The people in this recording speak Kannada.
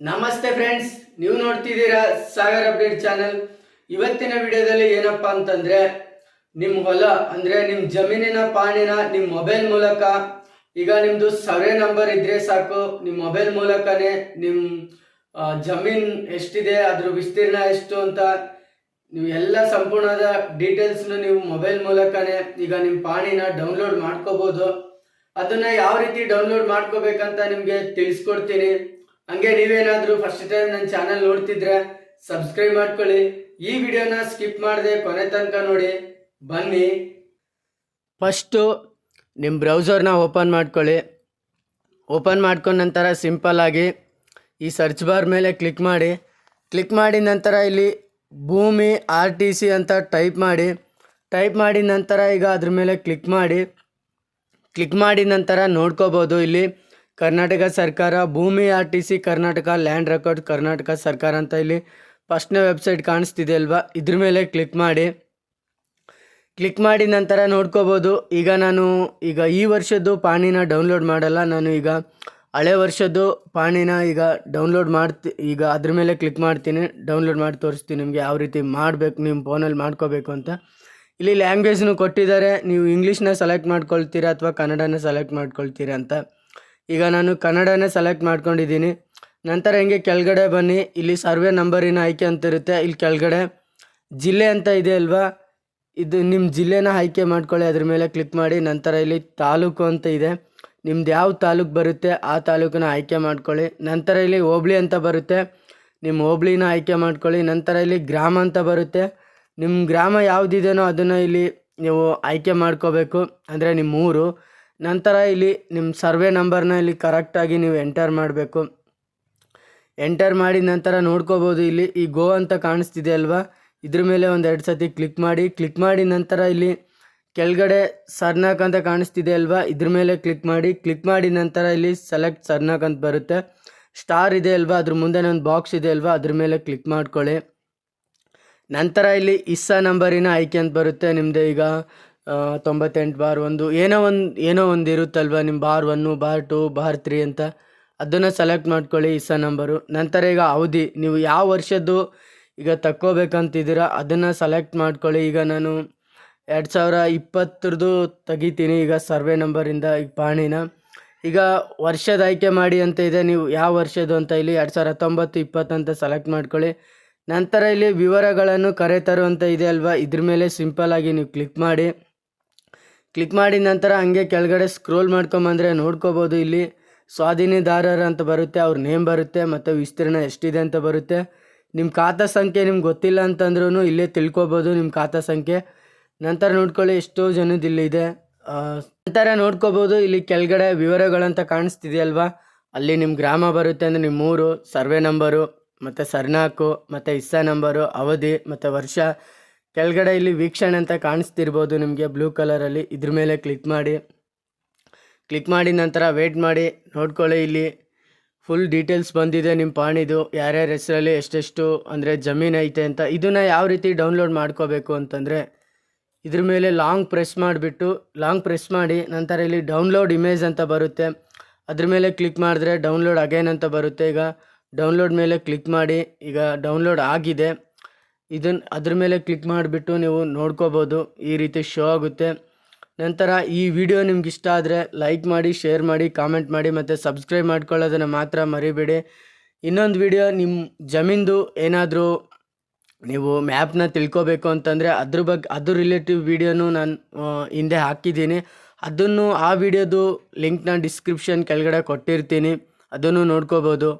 ನಮಸ್ತೆ ಫ್ರೆಂಡ್ಸ್ ನೀವು ನೋಡ್ತಿದ್ದೀರಾ ಸಾಗರ್ ಅಪ್ಡೇಟ್ ಚಾನೆಲ್ ಇವತ್ತಿನ ವಿಡಿಯೋದಲ್ಲಿ ಏನಪ್ಪ ಅಂತಂದ್ರೆ ನಿಮ್ಮ ಹೊಲ, ಅಂದ್ರೆ ನಿಮ್ಮ ಜಮೀನಿನ ಪಾಣಿನ ನಿಮ್ಮ ಮೊಬೈಲ್ ಮೂಲಕ, ಈಗ ನಿಮ್ದು ಸರ್ವೆ ನಂಬರ್ ಇದ್ರೆ ಸಾಕು. ನಿಮ್ಮ ಮೊಬೈಲ್ ಮೂಲಕನೇ ನಿಮ್ಮ ಜಮೀನ್ ಎಷ್ಟಿದೆ, ಅದ್ರ ವಿಸ್ತೀರ್ಣ ಎಷ್ಟು ಅಂತ ನೀವು ಎಲ್ಲ ಸಂಪೂರ್ಣದ ಡೀಟೇಲ್ಸ್ನು ನೀವು ಮೊಬೈಲ್ ಮೂಲಕನೇ ಈಗ ನಿಮ್ಮ ಪಾಣಿನ ಡೌನ್ಲೋಡ್ ಮಾಡ್ಕೋಬಹುದು ಅದನ್ನ ಯಾವ ರೀತಿ ಡೌನ್ಲೋಡ್ ಮಾಡ್ಕೋಬೇಕಂತ ನಿಮಗೆ ತಿಳಿಸ್ಕೊಡ್ತೀನಿ. ಹಂಗೆ ನೀವೇನಾದ್ರೂ ಫಸ್ಟ್ ಟೈಮ್ ನನ್ನ ಚಾನಲ್ ನೋಡ್ತಿದ್ರೆ ಸಬ್ಸ್ಕ್ರೈಬ್ ಮಾಡ್ಕೊಳ್ಳಿ. ಈ ವಿಡಿಯೋನ ಸ್ಕಿಪ್ ಮಾಡದೆ ಕೊನೆ ತನಕ ನೋಡಿ. ಬನ್ನಿ. ಫಸ್ಟು ನಿಮ್ಮ ಬ್ರೌಸರ್ನ ಓಪನ್ ಮಾಡ್ಕೊಳ್ಳಿ. ಓಪನ್ ಮಾಡ್ಕೊಂಡ ನಂತರ ಸಿಂಪಲ್ ಆಗಿ ಈ ಸರ್ಚ್ ಬಾರ್ ಮೇಲೆ ಕ್ಲಿಕ್ ಮಾಡಿ. ಕ್ಲಿಕ್ ಮಾಡಿದ ನಂತರ ಇಲ್ಲಿ ಭೂಮಿ ಆರ್ ಟಿ ಸಿ ಅಂತ ಟೈಪ್ ಮಾಡಿ. ಟೈಪ್ ಮಾಡಿದ ನಂತರ ಈಗ ಅದ್ರ ಮೇಲೆ ಕ್ಲಿಕ್ ಮಾಡಿ. ಕ್ಲಿಕ್ ಮಾಡಿದ ನಂತರ ನೋಡ್ಕೋಬೋದು. ಇಲ್ಲಿ ಕರ್ನಾಟಕ ಸರ್ಕಾರ Bhoomi R T C Karnataka land record Karnataka ಸರ್ಕಾರ ಅಂತ ಇಲ್ಲಿ ಫಸ್ಟ್ನೇ ವೆಬ್ಸೈಟ್ ಕಾಣಿಸ್ತಿದೆ ಅಲ್ವಾ? ಇದ್ರ ಮೇಲೆ ಕ್ಲಿಕ್ ಮಾಡಿ. ಕ್ಲಿಕ್ ಮಾಡಿದ ನಂತರ ನೋಡ್ಕೋಬೋದು. ಈಗ ನಾನು ಈಗ ಈ ವರ್ಷದ್ದು ಪಾಣಿನ ಡೌನ್ಲೋಡ್ ಮಾಡಲ್ಲ. ನಾನು ಈಗ ಹಳೆ ವರ್ಷದ್ದು ಪಾಣಿನ ಈಗ ಡೌನ್ಲೋಡ್ ಮಾಡ್ತಿ, ಈಗ ಅದ್ರ ಮೇಲೆ ಕ್ಲಿಕ್ ಮಾಡ್ತೀನಿ. ಡೌನ್ಲೋಡ್ ಮಾಡಿ ತೋರಿಸ್ತೀನಿ ನಿಮಗೆ ಯಾವ ರೀತಿ ಮಾಡಬೇಕು ನಿಮ್ಮ ಫೋನಲ್ಲಿ ಮಾಡ್ಕೋಬೇಕು ಅಂತ. ಇಲ್ಲಿ ಲ್ಯಾಂಗ್ವೇಜ್ನು ಕೊಟ್ಟಿದ್ದಾರೆ. ನೀವು ಇಂಗ್ಲೀಷ್ನ ಸೆಲೆಕ್ಟ್ ಮಾಡ್ಕೊಳ್ತೀರಾ ಅಥವಾ ಕನ್ನಡನ ಸೆಲೆಕ್ಟ್ ಮಾಡ್ಕೊಳ್ತೀರಾ ಅಂತ. ಈಗ ನಾನು ಕನ್ನಡನೇ ಸೆಲೆಕ್ಟ್ ಮಾಡ್ಕೊಂಡಿದ್ದೀನಿ. ನಂತರ ಹಿಂಗೆ ಕೆಳಗಡೆ ಬನ್ನಿ. ಇಲ್ಲಿ ಸರ್ವೆ ನಂಬರಿನ ಆಯ್ಕೆ ಅಂತ ಇರುತ್ತೆ. ಇಲ್ಲಿ ಕೆಳಗಡೆ ಜಿಲ್ಲೆ ಅಂತ ಇದೆ ಅಲ್ವಾ? ಇದು ನಿಮ್ಮ ಜಿಲ್ಲೆನ ಆಯ್ಕೆ ಮಾಡ್ಕೊಳ್ಳಿ. ಅದ್ರ ಮೇಲೆ ಕ್ಲಿಕ್ ಮಾಡಿ. ನಂತರ ಇಲ್ಲಿ ತಾಲೂಕು ಅಂತ ಇದೆ. ನಿಮ್ದು ಯಾವ ತಾಲೂಕು ಬರುತ್ತೆ ಆ ತಾಲೂಕನ್ನ ಆಯ್ಕೆ ಮಾಡ್ಕೊಳ್ಳಿ. ನಂತರ ಇಲ್ಲಿ ಹೋಬ್ಳಿ ಅಂತ ಬರುತ್ತೆ. ನಿಮ್ಮ ಹೋಬ್ಳಿನ ಆಯ್ಕೆ ಮಾಡ್ಕೊಳ್ಳಿ. ನಂತರ ಇಲ್ಲಿ ಗ್ರಾಮ ಅಂತ ಬರುತ್ತೆ. ನಿಮ್ಮ ಗ್ರಾಮ ಯಾವುದಿದೆನೋ ಅದನ್ನು ಇಲ್ಲಿ ನೀವು ಆಯ್ಕೆ ಮಾಡ್ಕೋಬೇಕು. ಅಂದರೆ ನಿಮ್ಮ ಊರು. ನಂತರ ಇಲ್ಲಿ ನಿಮ್ಮ ಸರ್ವೆ ನಂಬರ್ನ ಇಲ್ಲಿ ಕರೆಕ್ಟಾಗಿ ನೀವು ಎಂಟರ್ ಮಾಡಬೇಕು. ಎಂಟರ್ ಮಾಡಿದ ನಂತರ ನೋಡ್ಕೋಬೋದು ಇಲ್ಲಿ ಈ ಗೋ ಅಂತ ಕಾಣಿಸ್ತಿದೆ ಅಲ್ವಾ? ಇದ್ರ ಮೇಲೆ ಒಂದು ಎರಡು ಸತಿ ಕ್ಲಿಕ್ ಮಾಡಿ ಕ್ಲಿಕ್ ಮಾಡಿದ ನಂತರ ಇಲ್ಲಿ ಕೆಳಗಡೆ ಸರ್ನಾಕ್ ಅಂತ ಕಾಣಿಸ್ತಿದೆ ಅಲ್ವಾ? ಇದ್ರ ಮೇಲೆ ಕ್ಲಿಕ್ ಮಾಡಿ ಕ್ಲಿಕ್ ಮಾಡಿದ ನಂತರ ಇಲ್ಲಿ ಸೆಲೆಕ್ಟ್ ಸರ್ನಾಕ್ ಅಂತ ಬರುತ್ತೆ. ಸ್ಟಾರ್ ಇದೆ ಅಲ್ವಾ? ಅದ್ರ ಮುಂದೆ ಒಂದು ಬಾಕ್ಸ್ ಇದೆ ಅಲ್ವಾ? ಅದ್ರ ಮೇಲೆ ಕ್ಲಿಕ್ ಮಾಡ್ಕೊಳ್ಳಿ. ನಂತರ ಇಲ್ಲಿ ಇಸ್ಸಾ ನಂಬರಿನ ಆಯ್ಕೆ ಅಂತ ಬರುತ್ತೆ ನಿಮ್ಮದು ಈಗ. ತೊಂಬತ್ತೆಂಟು ಬಾರ್ ಒಂದು. ಏನೋ ಒಂದು ಏನೋ ಒಂದು ಇರುತ್ತಲ್ವ ನಿಮ್ಮ bar one bar two, bar three ಅಂತ? ಅದನ್ನು ಸೆಲೆಕ್ಟ್ ಮಾಡ್ಕೊಳ್ಳಿ ಇಸಾ ನಂಬರು. ನಂತರ ಈಗ ಅವಧಿ. ನೀವು ಯಾವ ವರ್ಷದ್ದು ಈಗ ತಕ್ಕೋಬೇಕಂತಿದ್ದೀರಾ, ಅದನ್ನು ಸೆಲೆಕ್ಟ್ ಮಾಡ್ಕೊಳ್ಳಿ. ಈಗ ನಾನು ಎರಡು ಸಾವಿರ ಇಪ್ಪತ್ತರದ್ದು ತೆಗಿತೀನಿ ಈಗ ಸರ್ವೆ ನಂಬರಿಂದ, ಈಗ ಪಾಣಿನ. ಈಗ ವರ್ಷದ ಆಯ್ಕೆ ಮಾಡಿ ಅಂತ ಇದೆ, ನೀವು ಯಾವ ವರ್ಷದ್ದು ಅಂತ ಇಲ್ಲಿ ಎರಡು ಸಾವಿರ ಹತ್ತೊಂಬತ್ತು, ಇಪ್ಪತ್ತು ಅಂತ ಸೆಲೆಕ್ಟ್ ಮಾಡ್ಕೊಳ್ಳಿ. ನಂತರ ಇಲ್ಲಿ ವಿವರಗಳನ್ನು ಕರೆ ತರುವಂಥ ಇದೆ ಅಲ್ವಾ? ಇದ್ರ ಮೇಲೆ ಸಿಂಪಲ್ ಆಗಿ ನೀವು ಕ್ಲಿಕ್ ಮಾಡಿ. ಕ್ಲಿಕ್ ಮಾಡಿದ ನಂತರ ಹಂಗೆ ಕೆಳಗಡೆ ಸ್ಕ್ರೋಲ್ ಮಾಡ್ಕೊಂಬಂದರೆ ನೋಡ್ಕೋಬೋದು. ಇಲ್ಲಿ ಸ್ವಾಧೀನದಾರರ ಅಂತ ಬರುತ್ತೆ, ಅವ್ರ ನೇಮ್ ಬರುತ್ತೆ, ಮತ್ತು ವಿಸ್ತೀರ್ಣ ಎಷ್ಟಿದೆ ಅಂತ ಬರುತ್ತೆ. ನಿಮ್ಮ ಖಾತಾ ಸಂಖ್ಯೆ ನಿಮ್ಗೆ ಗೊತ್ತಿಲ್ಲ ಅಂತಂದ್ರೂ ಇಲ್ಲೇ ತಿಳ್ಕೊಬೋದು ನಿಮ್ಮ ಖಾತಾ ಸಂಖ್ಯೆ. ನಂತರ ನೋಡ್ಕೊಳ್ಳಿ ಎಷ್ಟೋ ಜನದ್ದು ಇಲ್ಲಿದೆ ನಂತರ ನೋಡ್ಕೋಬೋದು ಇಲ್ಲಿ ಕೆಳಗಡೆ ವಿವರಗಳಂತ ಕಾಣಿಸ್ತಿದೆಯಲ್ವಾ? ಅಲ್ಲಿ ನಿಮ್ಮ ಗ್ರಾಮ ಬರುತ್ತೆ ಅಂದರೆ ನಿಮ್ಮ ಊರು, ಸರ್ವೆ ನಂಬರು, ಮತ್ತು ಸರ್ನಾಕು, ಮತ್ತು ಇಸ್ಸಾ ನಂಬರು, ಅವಧಿ, ಮತ್ತು ವರ್ಷ. ಕೆಳಗಡೆ ಇಲ್ಲಿ ವೀಕ್ಷಣೆ ಅಂತ ಕಾಣಿಸ್ತಿರ್ಬೋದು ನಿಮಗೆ ಬ್ಲೂ ಕಲರಲ್ಲಿ. ಇದ್ರ ಮೇಲೆ ಕ್ಲಿಕ್ ಮಾಡಿ. ಕ್ಲಿಕ್ ಮಾಡಿದ ನಂತರ ವೇಟ್ ಮಾಡಿ. ನೋಡ್ಕೊಳ್ಳಿ ಇಲ್ಲಿ ಫುಲ್ ಡೀಟೇಲ್ಸ್ ಬಂದಿದೆ ನಿಮ್ಮ ಪಾಣಿದು ಯಾರ್ಯಾರ ಹೆಸರಲ್ಲಿ, ಎಷ್ಟೆಷ್ಟು, ಅಂದರೆ ಜಮೀನು ಐತೆ ಅಂತ. ಇದನ್ನು ಯಾವ ರೀತಿ ಡೌನ್ಲೋಡ್ ಮಾಡ್ಕೋಬೇಕು ಅಂತಂದರೆ ಇದ್ರ ಮೇಲೆ ಲಾಂಗ್ ಪ್ರೆಸ್ ಮಾಡಿಬಿಟ್ಟು ಲಾಂಗ್ ಪ್ರೆಸ್ ಮಾಡಿ ನಂತರ ಇಲ್ಲಿ ಡೌನ್ಲೋಡ್ ಇಮೇಜ್ ಅಂತ ಬರುತ್ತೆ. ಅದ್ರ ಮೇಲೆ ಕ್ಲಿಕ್ ಮಾಡಿದ್ರೆ ಡೌನ್ಲೋಡ್ ಅಗೇನ್ ಅಂತ ಬರುತ್ತೆ. ಈಗ ಡೌನ್ಲೋಡ್ ಮೇಲೆ ಕ್ಲಿಕ್ ಮಾಡಿ, ಈಗ ಡೌನ್ಲೋಡ್ ಆಗಿದೆ. ಇದನ್ನು ಅದ್ರ ಮೇಲೆ ಕ್ಲಿಕ್ ಮಾಡಿಬಿಟ್ಟು ನೀವು ನೋಡ್ಕೋಬೋದು. ಈ ರೀತಿ ಶೋ ಆಗುತ್ತೆ. ನಂತರ ಈ ವಿಡಿಯೋ ನಿಮ್ಗೆ ಇಷ್ಟ ಆದರೆ ಲೈಕ್ ಮಾಡಿ ಶೇರ್ ಮಾಡಿ ಕಾಮೆಂಟ್ ಮಾಡಿ ಮತ್ತು ಸಬ್ಸ್ಕ್ರೈಬ್ ಮಾಡ್ಕೊಳ್ಳೋದನ್ನು ಮಾತ್ರ ಮರಿಬೇಡಿ. ಇನ್ನೊಂದು ವಿಡಿಯೋ ನಿಮ್ಮ ಜಮೀನ್ದು ಏನಾದರೂ ನೀವು ಮ್ಯಾಪ್ನ ತಿಳ್ಕೊಬೇಕು ಅಂತಂದರೆ ಅದ್ರ ಬಗ್ಗೆ ಅದ್ರ ರಿಲೇಟಿವ್ ವಿಡಿಯೋನು ನಾನು ಹಿಂದೆ ಹಾಕಿದ್ದೀನಿ. ಅದನ್ನು ಆ ವಿಡಿಯೋದು ಲಿಂಕ್ನ ಡಿಸ್ಕ್ರಿಪ್ಷನ್ ಕೆಳಗಡೆ ಕೊಟ್ಟಿರ್ತೀನಿ. ಅದನ್ನು ನೋಡ್ಕೋಬೋದು.